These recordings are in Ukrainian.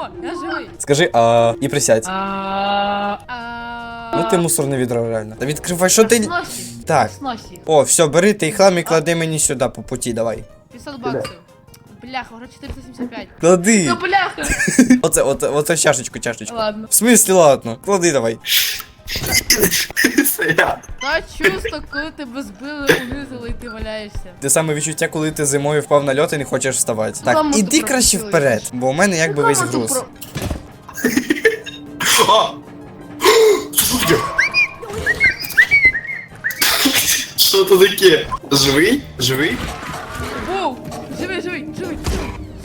О, я живий. Скажи, а і присядь. А... Ну ти мусорне відро реально. Та відкривай, що ти. Так. О, все, бери ти хлам і клади мені сюди по путі, давай. 500 баксів. Бляха, вже 475. Клади. Ну бляха. Оце, оце, оце чашечку, чашечку. Ладно. В смислі, ладно. Клади давай. Це я. Та чувство, коли тебе збили, унизили і ти валяєшся. Те саме відчуття, коли ти зимою впав на льот і не хочеш вставати. Так, Кому ти іди краще пропустила? вперед, бо у мене якби весь Кому ти груз. про- А! Слухай. Що це таке? Живий? Живий? Воу! Живий, живий, живий.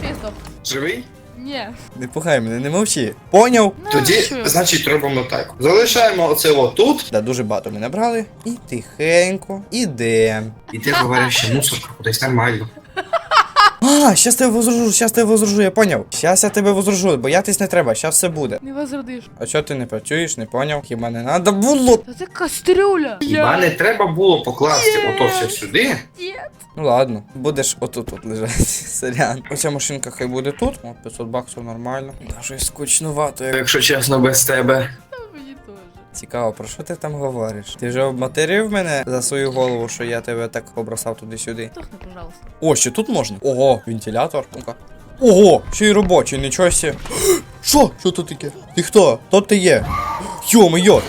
Я здох. Живий? Ні. Не пухай мене, не мовчи. Поняв? Ну, Тоді, що? значить, робимо так. Залишаємо оце отут. Да, дуже багато ми набрали. І тихенько ідем. І ти говориш, що мусорка кудись нормально. А, щас тебе возружу, щас тебе возружу, я поняв. Щас я тебе возружу, боятись не треба, щас все буде. Не возродиш. А чого ти не працюєш, не поняв? Хіба не надо було? Та це кастрюля. Хіба не треба було покласти ото все сюди? Ні. Ну ладно, будеш отут тут лежати. Сорян. Оця машинка хай буде тут. О, 500 баксів нормально. Даже скучнувато. як- Якщо чесно, без тебе. Цікаво, про що ти там говориш? Ти вже обматерив мене за свою голову, що я тебе так побросав туди-сюди. Тухни, пожалуйста. О, ще тут можна. Ого, вентилятор. Ну-ка. Ого, ще й робочий, нічого сі. Що? Що тут таке? Ти хто? Хто ти є? Йо-моє!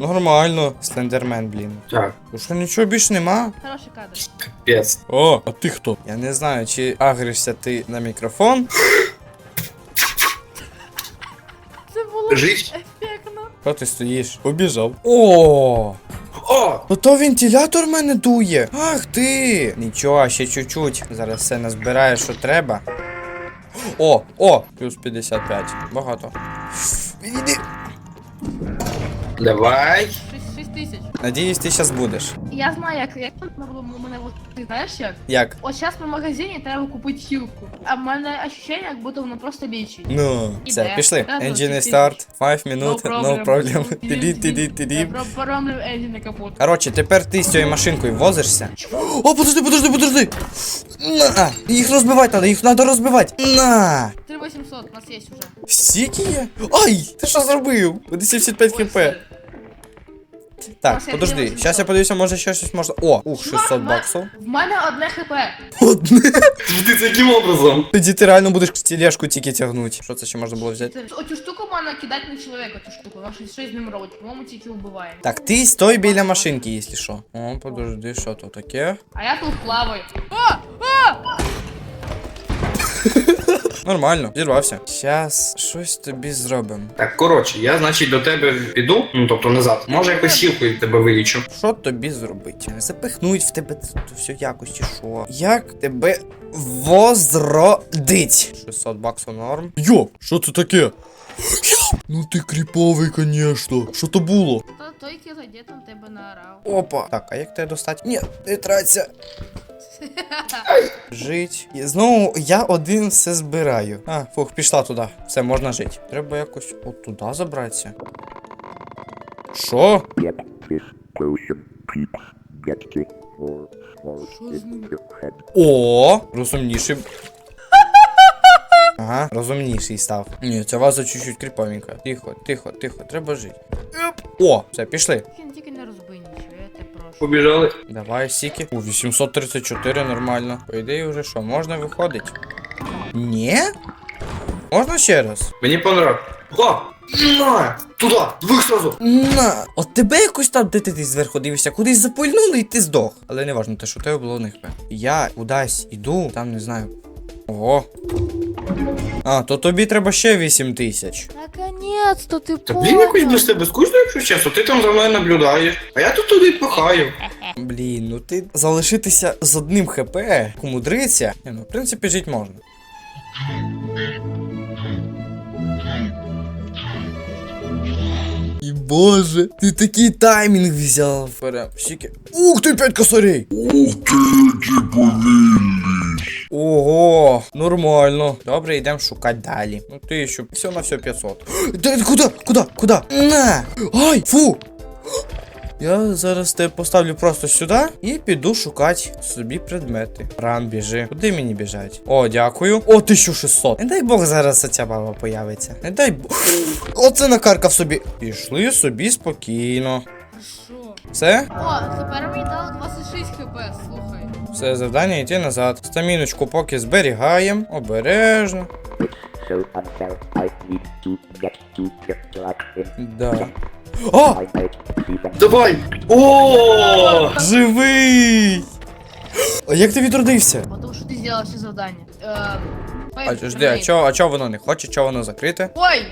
Нормально. Слендермен, блін. Так, Ну що нічого більш нема? Хороший кадр. пець. О, а ти хто? Я не знаю, чи агришся ти на мікрофон. Це було Жить. ефектно. Що ти стоїш? Побіжав. О! О! Ото вентилятор мене дує. Ах ти! Нічого, ще чуть-чуть. Зараз все назбирає, що треба. О, о! Плюс 55. Багато. Іди. Давай. 6 тисяч. Надіюсь, ти зараз будеш. Я знаю, як, як могло мене от, ти знаєш як? Як? От зараз в магазині треба купити хілку. А в мене ощущення, як будто воно просто лічить. Ну, все, Іде. пішли. Треба Engine зустрітись. start. 5 минут, No problem. Тиді, тиді, тиді. Поромлю енджин на капот. Коротше, тепер ти з цією машинкою возишся. О, подожди, подожди, подожди. На! Їх розбивати треба, їх треба розбивати. На! 3800, у нас є вже. Стільки є? Ай! Ти що зробив? 75 хп. Так, Ось подожди. Зараз я подивлюся, може ще щось можна. О, ух, 600 баксів. В мене одне хп. Одне. Ти це яким образом? Тоді ти реально будеш тележку тільки тягнути. Що це ще можна було взяти? Це- Оцю штуку можна кидати на чоловіка, цю штуку. Вона щось щось з ним робить. По-моєму, тільки вбиває. Так, ти стой біля машинки, якщо що. О, подожди, що то таке? А я тут плаваю. О! О! Нормально, зірвався. Щас щось тобі зробимо. Так, коротше, я, значить, до тебе піду, ну тобто назад. Може якось сілкою тебе вилічу. Що тобі зробити? Запихнуть в тебе то все якось чи що? Як тебе возродить? 600 баксів норм. Йо, що це таке? Ну ти кріповий, конечно. Що то було? То той кілодєт на тебе наорав. Опа. Так, а як тебе достати? Ні, не траться. Жить. І знову я один все збираю. А, фух, пішла туди. Все, можна жити. Треба якось от туди забратися. Що? Get this potion, peeps. Get it, or, or in your head. О, розумніший. Ага, розумніший став. Ні, ця ваза чуть-чуть кріповенька. Тихо, тихо, тихо, треба жити. Оп. О, все, пішли. Побіжали. Давай, сіки. У 834 нормально. По ідеї вже що, можна виходить? Ні? Можна ще раз? Мені понравилось. О! На! Туди! Двох сразу! На, от тебе якось там, де ти, ти зверху дивишся, кудись запульнули і ти здох. Але не важно, те, що у тебе було не хп. Я кудись іду, там не знаю. Ого. А, то тобі треба ще 8 тисяч. Наконец-то ти Та блін, якось без тебе скучно, якщо чесно, ти там за мною наблюдаєш, а я тут туди пихаю. Блін, ну ти залишитися з одним хп, умудриться. Ні, ну, в принципі, жити можна. І боже, ти такий таймінг взяв. Берем, стільки. Ух ти, 5 косарей! Ух ти, які повільні. Ого, нормально. Добре, йдемо шукати далі. Ну ти що, все на все 500. Де, куди? Куди? Куди? На! Ай! Фу! Я зараз тебе поставлю просто сюди і піду шукати собі предмети. Ран, біжи. Куди мені біжать? О, дякую. О, 1600. Не дай Бог зараз ця баба появиться. Не дай Бог. Оце накаркав собі. Пішли собі спокійно. Що? Все? О, тепер мені дало 26 хп, слухай. Все, завдання йти назад. Стаміночку поки зберігаємо. Обережно. So unfair. I need to get to the galaxy. Да. О! I. Давай! О! Живий! А як ти відродився? Потому що ти зробив всі завдання. Е, А жди, а чого, а чого воно не хоче, чого воно закрите? Ой!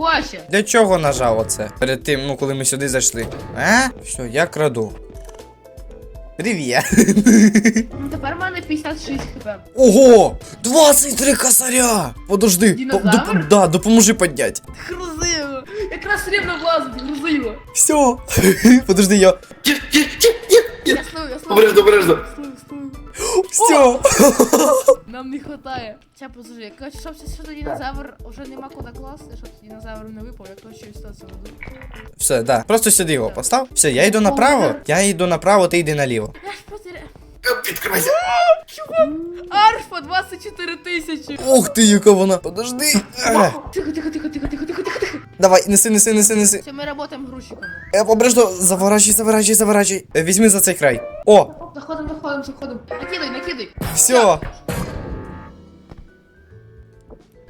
Кося! Для чого нажав оце? Перед тим, ну коли ми сюди зайшли. А? Все, я краду. Привіт. Ну тепер в мене 56 хп. Ого! 23 косаря! Подожди. Динозавр? Доп- да, допоможи підняти. Грузило! Якраз рівно влазить, грузило. Все. Подожди, я. Я стою, я стою. Обережно, обережно. Все. Нам не хватає. Ця подожди, короче, щоб що то динозавр вже нема куди класти, щоб динозавр не випав, я короче ситуацію веду. Все, да. Просто сюди його постав. Все, я йду направо, я йду направо, ти йди наліво. Я ж потеряв. Відкривайся. Арфа 24 тисячі. Ух ти, яка вона. Подожди. Тихо, тихо, тихо, тихо, тихо, тихо, тихо, тихо. Давай, неси, неси, неси, неси. Це ми працюємо грузчиками. Е, Обережно, заворачуй, заворачуй, заворачуй. Е, Візьми за цей край. О, Заходимо, заходимо, заходимо. Накидай, накидай. все.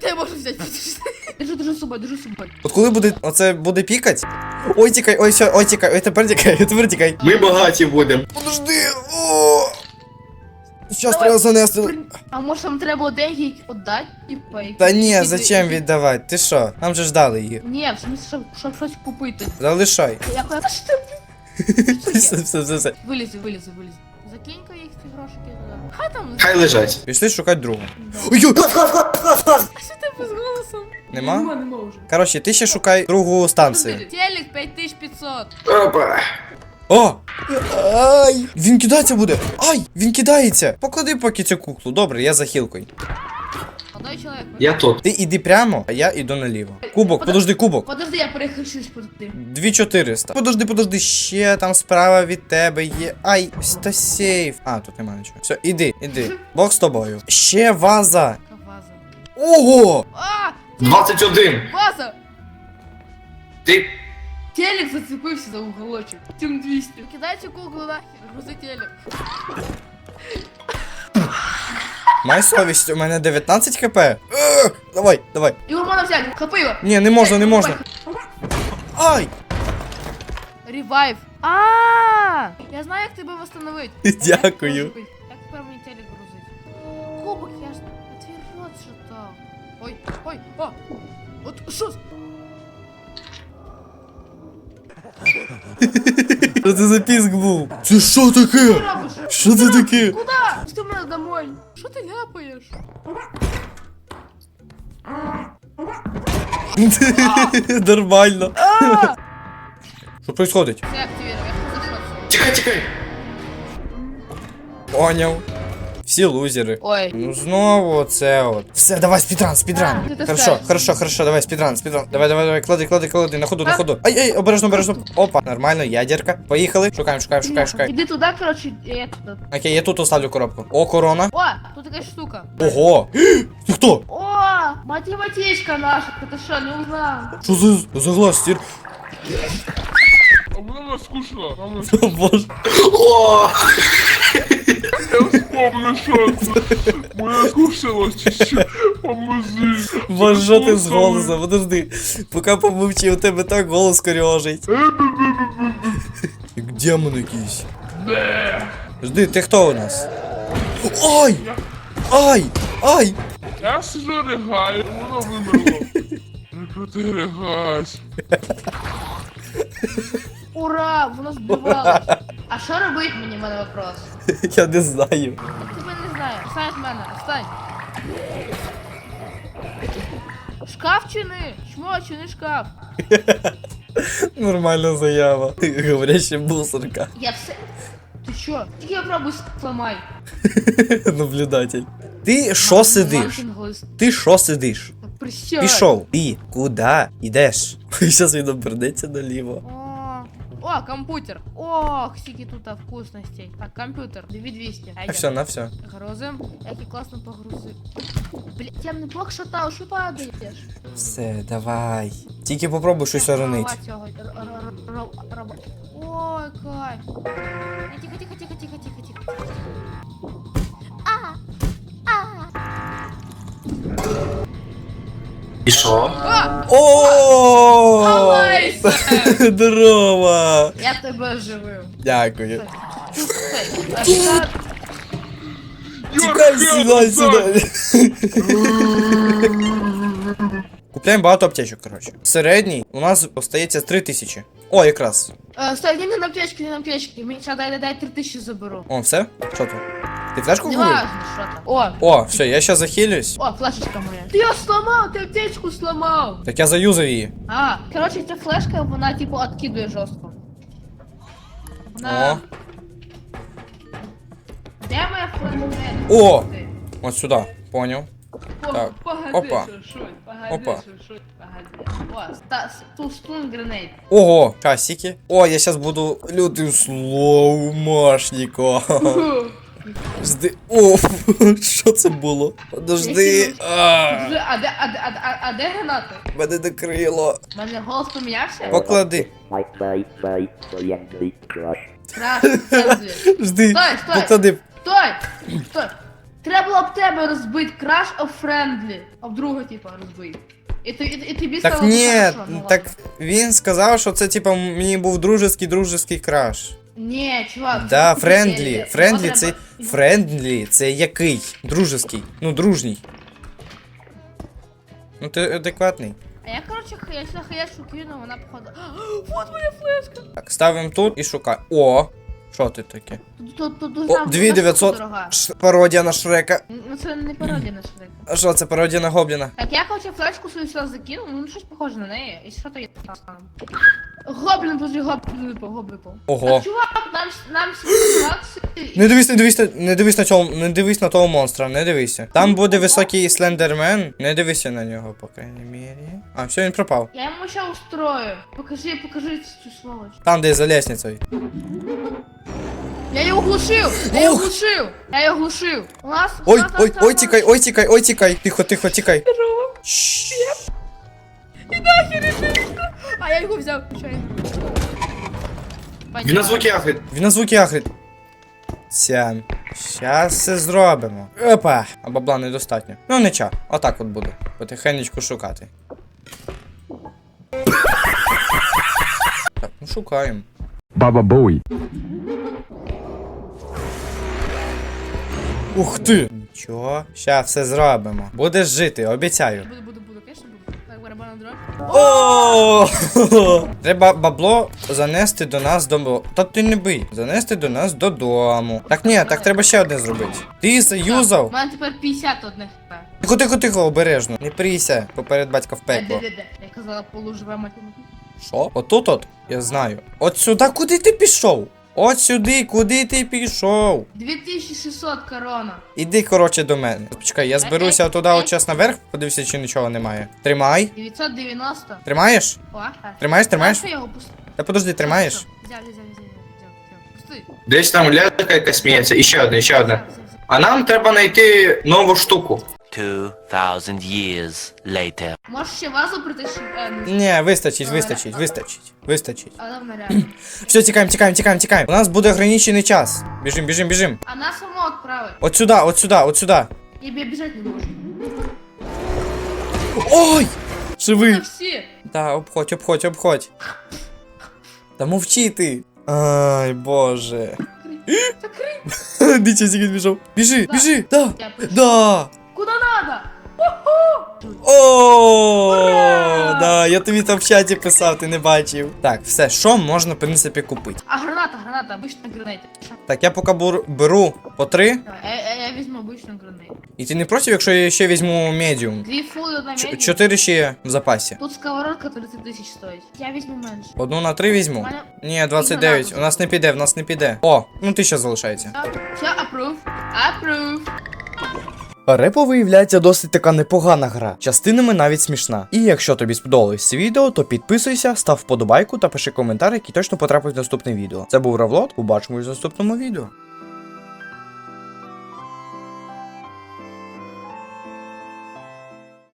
Ти можеш взяти, подожди. Держи, держи з собою, держи собою. От коли буде оце буде пікать? Ой, тікай, ой, все, ой, тікай, ой, тепер тікай, тепер тікай. Ми багаті будемо. Подожди. Щас Давай. треба занести. А може нам треба було деньги їх віддати і пей. Та ні, зачем віддавати? Ти що? Нам же ж дали їх. Ні, в смысле, щоб, щоб щось купити. Залишай. Я кажу, що ти Все, все, все, все. Вилізи, вилізи, вилізи. Закинь-ка їх ці грошики туди. Хай там. Хай лежать. Пішли шукати другу. Ой, ой, А що ти без голосом? Нема? Нема, нема вже. Коротше, ти ще шукай другу станцію. Телек 5500. Опа. О! Ай! Він кидається буде! Ай! Він кидається! Поклади поки цю куклу. Добре, я за хілкою. Молодой. Я тут. Ти іди прямо, а я іду наліво. Кубок, подожди, кубок. Подожди, я перехрещусь подожди. 2400. Подожди, подожди, ще там справа від тебе є. Ай, та сейф. А, тут нема нічого. Все, іди, іди. Бог з тобою. Ще ваза. Яка ваза. Ого! А! 21. Ваза! Ти. Телек зацепився за уголочок. Тим 200. Кидай цю куклу нахер, грузи телек. Май совість, у мене 19 хп. Е, давай, давай. Його можна взяти, хапи його. Ні, не можна, не можна. Ай! Ревайв. А, я знаю, як тебе восстановити. Дякую. Як тепер мені телек грузить? Кубок, я ж я твій рот шатав. Ой, ой, а! От що? з- Що це за піск був? Це що таке? Що це таке? Куда? Ти мене домой. Що ти ляпаєш? Нормально. Що происходить? Це активірував, я хочу зашотися. Всі лузери. Ой. Ну знову оце от. Все, давай спідран, спідран. А, ти Хорошо, таскаєш. хорошо, хорошо, давай спідран, спідран. Давай, давай, давай, клади, клади, клади, на ходу, на А? ходу. Ай, ай, обережно, обережно. Опа, нормально, ядерка. Поїхали. Шукаємо, шукаємо, шукаємо, шукаємо. Іди туди, коротше, я туди. Окей, я тут оставлю коробку. О, корона. О, тут така штука. Ого. Ти хто? О, математичка наша, ти що, не узнав? Що за, за глаз стір? А мама скучно, боже. О! вспомню, що це. Моя скучилась ще. Поможи. Боже, що ти з голосом? Подожди. Поки помовчи, у тебе так голос корьожить. Як демон якийсь. Жди, ти хто у нас? Ай! Ай! Ай! Я сижу ригаю, воно вимерло. Не потерягайся. Ура, воно збивалось. А що робить мені, в мене вопрос? Я не знаю. Тебе не знаю. Встань з мене, встань. Шкаф чини? Чмо, чини шкаф. Нормальна заява. Говоряща мусорка. Я все... Ти що? Тільки я пробую сломай. Наблюдатель. Ти що сидиш? Ти що сидиш? Присядь. Пішов. Ти куди йдеш? Зараз він обернеться наліво. О, О, компьютер. Ох, скільки тут вкусностей. Так, компьютер. 2200. А все, на все. Грузим. Як і класно погрузив. Блять, темний блок шатав, що падаєш? Все, давай. Тільки попробуй щось оронить. Голова цього р- р- р- р- роба- Ой, кайф. Ні, Тихо, тихо, тихо, тихо, тихо, тихо. А! А! І що? А! О! Здорово! Я тебе живив. Дякую. Тікай сюди, сюди. Купляємо багато аптечок, коротше. Середній у нас остається 3 тисячі. О, якраз. Е, Стой, не на аптечки, не на аптечки. Мені дай, дай, дай 3000 заберу. О, все? Що там? Ти флешку Не купив? важно, що там. О, О, все, я щас захилюсь. о, флешечка моя. Ти я сломав, ти аптечку сломав. Так я заюзав її. А, коротше, ця флешка, вона типу откидує жорстко. Вона... О. Де моя флешка? О! Ти. От сюди. Поняв. О, Так. Погоди, Опа. шушуй, погоди, Опа. шушуй, погоди. О, ста, ту стун гренейд. Ого, часики. О, я сейчас буду лютим слоумашником. Жди. О, що це було? Подожди. А, А де, а, де- а, де- а, а де гранати? Мене накрило. У мене голос помінявся? Поклади. Краш, Френдлі. Жди. Стой, стой. Поклади. Стой! Стой! Треба було б тебе розбити краш of friendly. Об друга, типа, розбити. І, ти- і, і тобі Так стало ні, хорошо, ну так він сказав, що це типа мені був дружеский дружеский краш. Ні, чувак. Да, френдлі. Френдлі це. Френдлі це який? Дружеский. Ну, дружній. Ну ти адекватний. А я, короче, я сюди хаяшу кину, вона походу. Вот моя флешка. Так, ставимо тут і шукаємо. О! Що ти таке? Тут, тут, О, 2900. дорога. Ш- Пародія на Шрека. Ну це не пародія на шрек. А що, це пародія на Гобліна? Так я, короче, флешку свою сюди закинув, ну щось похоже на неї. І що то є там? Гоблін, подожди, гоблін випав, гоблін випав. Ого. Так, чувак, нам, нам ситуації. Не дивись, не дивись, на- не дивись на цього, не дивись на того монстра, не дивися. Там буде високий слендермен, не дивися на нього, по крайній мірі. А, все, він пропав. Я йому ще устрою. Покажи, покажи цю сволоч. Там, де за лестницею. Я його глушив! Я його Ух! глушив! Я його глушив! У нас... у Ой, нас ой, ой, тікай, ой, тікай, ой, тікай. Тихо, тихо, тікай. Щ. А я його взяв. Чай. Він на звуки ахрить. Він на звуки ахрить. Сям. Щас все зробимо. Опа. А бабла недостатньо. Ну нічого, отак от буду. Потихенечку шукати. Так, ну шукаємо. Baba Bowie. Ух ти! Нічого, ща все зробимо. Будеш жити, обіцяю. Буду. О! Треба бабло занести до нас додому. Та ти не бий. Занести до нас додому. Так ні, так треба ще одне зробити. Ти У мене тепер 50 одних хп. Тихо, тихо, тихо, обережно. Не прийся, поперед батька в пекло. Я казала, полуживе математика. Що? Отут от? Я знаю. От сюди куди ти пішов? От сюди, куди ти пішов? 2600 корона. Іди, коротше, до мене. Почекай, я зберуся туди от час наверх, подивися, чи нічого немає. Тримай. 990. Тримаєш? О. Тримаєш, тримаєш? Я його пустив? Та подожди, тримаєш? Взяв, взяв, взяв, взяв, взяв, взяв. Пусти. Десь там лялька яка сміється. І ще одне, і ще взяв. А нам треба знайти нову штуку. 2,000 years later. Можеш ще вазу притащити? Е, не Ні, вистачить, вистачить, вистачить, вистачить. А там наряд. Все, тікаємо, тікаємо, тікаємо, тікаємо. У нас буде ограничений час. Біжим, біжим, біжим. А нас само відправить. От сюди, от сюди, от сюди. Я б- біжати не можу. Ой! Живий! Це всі. Та, обходь, обходь, обходь. Та мовчи ти. Ай, боже. Закрий. Дича сіки біжав. Біжи, Да. біжи, да, Я да. Надо? О, да, я тобі там в чаті писав, ти не бачив. Так, все, що можна, в принципі, купити? А граната, граната, обычно гранат. Так, я поки бур- беру по три. Давай, я, я, я візьму обычно гранат. І ти не проти, якщо я ще візьму медіум? Дві фули одна Ч-. Чотири ще є в запасі. Тут сковородка 30 тисяч стоїть. Я візьму менше. Одну на три візьму. Мене- Ні, 29. У нас не піде, в нас не піде. О, ну ти ще залишається. Все, approve. Approve. Репо виявляється досить така непогана гра, частинами навіть смішна. І якщо тобі сподобалось це відео, то підписуйся, став вподобайку та пиши коментар, який точно потрапить в наступне відео. Це був Равлот, побачимось в наступному відео.